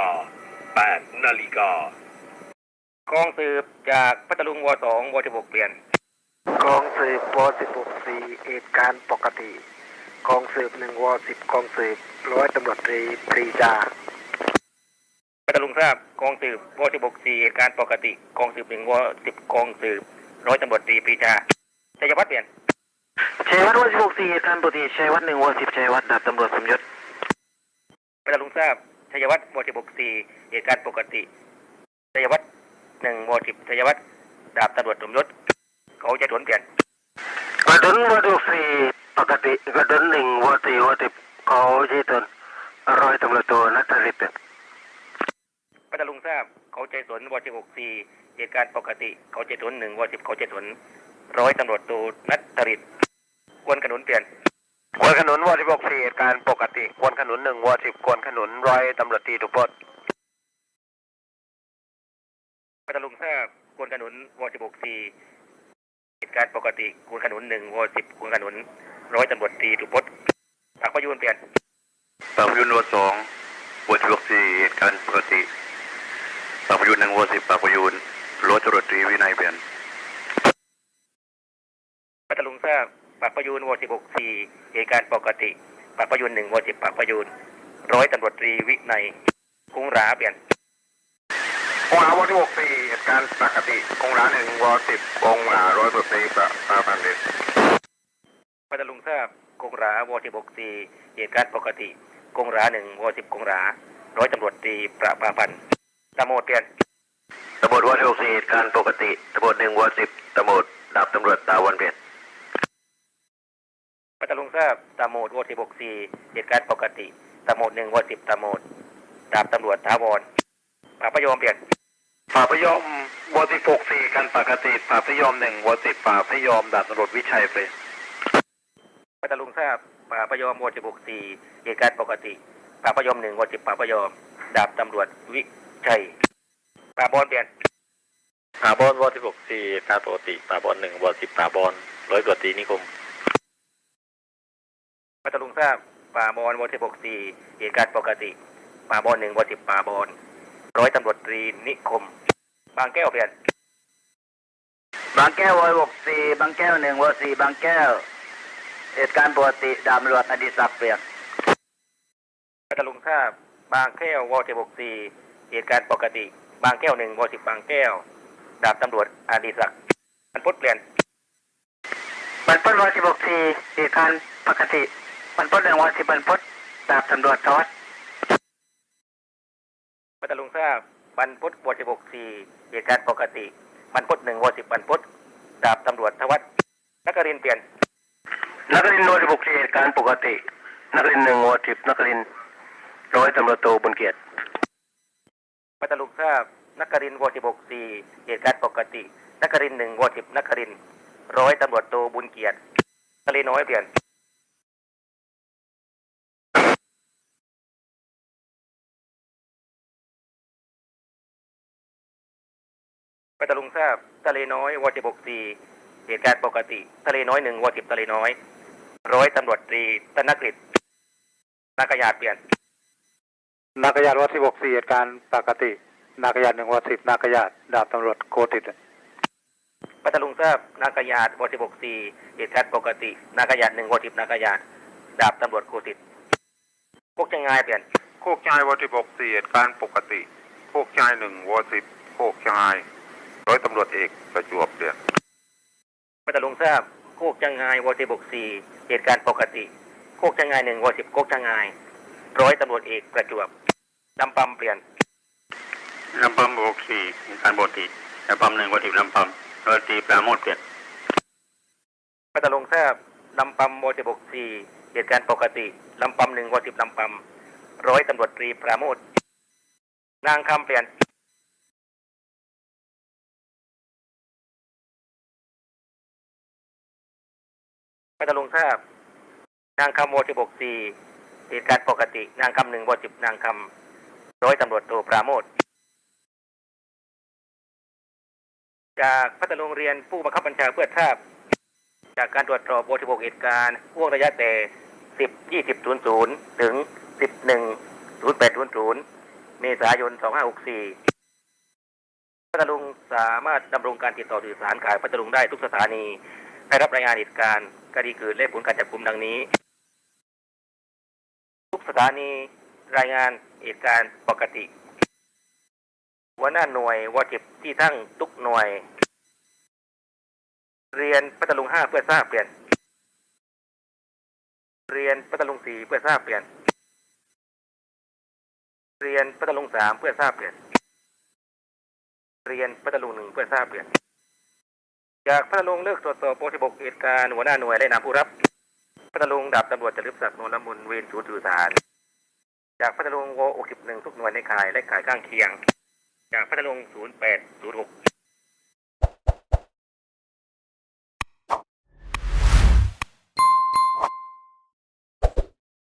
า 8 นาฬิกากองสืบจากพัทลุงว .2 ว .16 เปลี่ยน กองสืบว .164 เหตุการณ์ปกติ กองสืบหนึ่งว .10 กองสืบร้อยตำรวจตรีปรีดาพัทลุงทราบกองสืบว .164 เหตุการณ์ปกติ กองสืบหนึ่งว .10 กองสืบร้อยตำรวจตรีปรีดาชัยวัฒน์เปลี่ยนชัยวัฒน์ว .164 เหตุการณ์ปกติชัยวัฒน์หนึ่งว .10 ชัยวัฒน์ดาบตำรวจสมยศพัทลุงทราบ ชัยวัฒน์วสิบหกสี่เหตุการณ์ปกติชัยวัฒน์หนึ่งวสิบชัยวัฒน์ดาบตำรวจสมยศเขาจะสวนเปลี่ยนกระดุนวสิบหกสี่ปกติกระดุนหนึ่งวสี่วสิบเขาชี้ตนร้อยตำรวจโทนัทริศพัทลุงทราบเขาใจสนวสิบหกสี่เหตุการณ์ปกติเขาใจสนหนึ่งวสิบเขาใจสนร้อยตำรวจโทนัทริศกวนขนุนเปลี่ยน ควนขนุนวสิบหกสี่เหตุการณ์ปกติควนขนุนหนึ่งวสิบควนขนุนร้อยตำรวจตรีทุพจน์พัทลุงทราบกวนขนุนวสิบหกสี่เหตุการณ์ปกติกวนขนุนหนึ่งวสิบกวนขนุนร้อยตำรวจตรีทุพจน์ผักประยูนเปลี่ยนปากพยุนวัวสองวัวสิบหกสี่เหตุการณ์ปกติปากพยุนหนึ่งวัวสิบปากพยุนร้อยตำรวจตรีวินัยเปลี่ยนพัทลุงทรา บผักประยูนวสิบหกสี่เหตุการณ์ปกติผักประยูนหนึ่งวสิบผักประยูนร้อยตำรวจตรีวินัยกุ้งราเปลี่ยนกงหาวสิบหกสี่เหตุการณ์ปกติกงหาหนึ่งวสิบกงหาร้อยตำรวจตรีประปาพันธ์พัทลุงทราบกงราวสิบหกสี่เหตุการณ์ปกติกงราหนึ่งวสิบกงราร้อยตำรวจตรีประภาพันธ์ตะโมดเปลี่ยนตำรวจวัวสิบหกสี่เหตุการณ์ปกติตำรวจหนึ่งวัวสิบตำรวจดาบตำรวจตาวันเปลี่ยน พัทลุงทราบตะโมดวสิบหกสี่เหตุการณ์ปกติตะโมดหนึ่งวสิบตะโมดดาบตำรวจท้าวรปราบประโยมเปลี่ยนป่าพยอมวัวสิบหกสี่กันปกติป่าพยอมหนึ่งวัวสิบป่าพยอมดาบตำรวจวิชัยเปลี่ยนพัทลุงทราบปราบประโยมวสิบหกสี่เหตุการณ์ปกติปราบประโยมหนึ่งวสิบปราบประโยมดาบตำรวจวิชัยปราบบอลเปลี่ยนป่าบอลวัวสิบหกสี่เหตุการณ์ปกติป่าบอลหนึ่งวัวสิบป่าบอลร้อยตำรวจตรีนิคม พัทลุงทราบป่าบอลวสิบหกสี่เหตุการณ์ปกติ ป่าบอลหนึ่งวสิบป่าบอลร้อยตำรวจตรีนิคม บางแก้วเปลี่ยน บางแก้ววหกสี่บางแก้วหนึ่งวสี่บางแก้ว เหตุการณ์ปกติดาบตำรวจอดีศักดิ์เปลี่ยนพัทลุงทราบบางแก้ววสิบหกสี่เหตุการณ์ปกติ บางแก้วหนึ่งวสิบบางแก้ว ดาบตำรวจอดีศักดิ์มันพุทธเปลี่ยนบรรพตวสิบหกสี่เหตุการณ์ปกติ บรรพตหนึ่งวสิบบรรพตดาบตำรวจทวัฒน์พัทลุงทราบบรรพุทธวสิบหกสี่เหตุการณ์ปกติบรรพุทธหนึ่งวสิบบรรพุทธดาบตำรวจทวัฒน์นักเรียนเปลี่ยน นักเรียนวสิบหกสี่เหตุการณ์ปกติ นักเรียนหนึ่งวสิบนักเรียนร้อยตำรวจโทบุญเกียรติพัทลุงทราบนักรินทร์วสิบหกสี่เหตุการณ์ปกติ นักรินทร์หนึ่งวสิบนักรินทร์ร้อยตำรวจโทบุญเกียรติทะเลน้อยเปลี่ยน พัทลุงทราบทะเลน้อยวสิบหกสี่เหตุการณ์ปกติ ทะเลน้อยหนึ่งวสิบทะเลน้อย ร้อยตำรวจตรีธนกฤษนักยาเปลี่ยนนักยาตวัดสิบหกสี่เหตุการณ์ปกตินักยาตหนึ่งวัดสิบนักยาตดาบตำรวจโกติดพัทลุงทราบนากายาตวสิบหกสี่เหตุการณ์ปกตินากายาตหนึ่งวสิบนากายาตดาบตำรวจโคติดพวกจะงายเปลี่ยนโคกชายวอสิบหกสี่เหตุการณ์ปกติโคกชายหนึ่งวอสิบโคกชาย ร้อยตำรวจเอกประจวบเปลี่ยนพัทลุงทราบโคกจะงายวสิบหกสี่เหตุการณ์ปกติ โคกจะงายหนึ่งวสิบโคกจะงายร้อยตำรวจเอกประจวบลำปั๊มเปลี่ยนลำปั๊มวัวสี่เหตุการณ์ปกติลำปั๊มหนึ่งวัวสิบลำปั๊มร้อยตรีปราโมทเปลี่ยนพัทลุงทราบลำปั๊มวสิบหกสี่เหตุการณ์ปกติลำปั๊มหนึ่งวสิบลำปั๊มร้อยตำรวจตรีปราโมทนางคำเปลี่ยน พัทลุงทราบ นางคำโมสิบหกสี่เหตุการณ์ปกติ นางคำหนึ่งวสิบนางคำร้อยตำรวจโทปราโมทจากพัทลุงเรียนผู้บังคับบัญชาเพื่อทราบ จากการตรวจสอบโบสิบหกเหตุการณ์ห่วงระยะแต่สิบยี่สิบศูนย์ศูนย์ถึงสิบหนึ่งศูนย์แปดศูนย์ศูนย์เมษายนสองห้าหกสี่พัทลุงสามารถดำรงการติดต่อสื่อสารขายพัทลุงได้ทุกสถานีได้รับรายงานเหตุการณ์ คดีเกิดและผลการจับกลุ่มดังนี้ ทุกสถานีรายงานเหตุการณ์ปกติหัวหน้าหน่วยวอจิบที่ทั้งทุกหน่วย เรียนพัทลุงห้าเพื่อทราบเปลี่ยน เรียนพัทลุงสี่เพื่อทราบเปลี่ยน เรียนพัทลุงสามเพื่อทราบเปลี่ยน เรียนพัทลุงหนึ่งเพื่อทราบเปลี่ยน จากพัทลุงเลือกตรวจสอบโปรติบกเหตุการณ์หัวหน้าหน่วยได้นามผู้รับพัทลุงดาบตำรวจจริบศักดิ์นวลละมุนเวรศูนย์สื่อสาร จากพัทลุงวอ61ทุกหน่วยในข่ายและข่ายข้างเคียง จากพัทลุง0806